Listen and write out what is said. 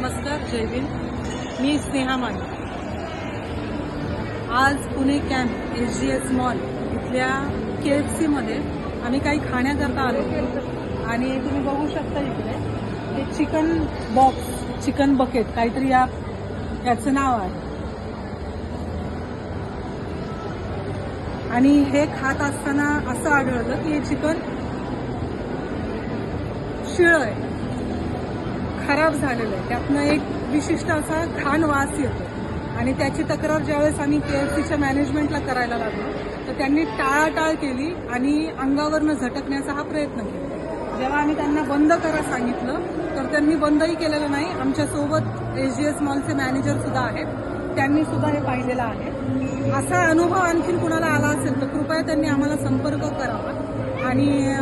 जय हिंद मी स्नेहा माने. आज Pune camp S G S mall इथल्या K F सीमध्ये आम्ही काही खाण्याकरता आलो आणि तुम्ही बघू शकता इकडे हे चिकन बॉक्स चिकन बकेट काहीतरी या याचं नाव आहे. आणि हे खात असताना असं आढळलं की हे चिकन शिळ आहे. खराब झालेलं आहे. त्यातनं एक विशिष्ट असा घाण वास येतो. आणि त्याची तक्रार ज्यावेळेस आम्ही के एफ सीच्या मॅनेजमेंटला करायला लागलो तर त्यांनी टाळाटाळ केली आणि अंगावरनं झटकण्याचा हा प्रयत्न केला. जेव्हा आम्ही त्यांना बंद करा सांगितलं तर त्यांनी बंदही केलेलं नाही. आमच्यासोबत एस जी एस मॉलचे मॅनेजर सुद्धा आहेत. त्यांनी सुद्धा हे पाहिलेलं आहे. असा अनुभव आणखीन कुणाला आला असेल तर कृपया त्यांनी आम्हाला संपर्क करावा. आणि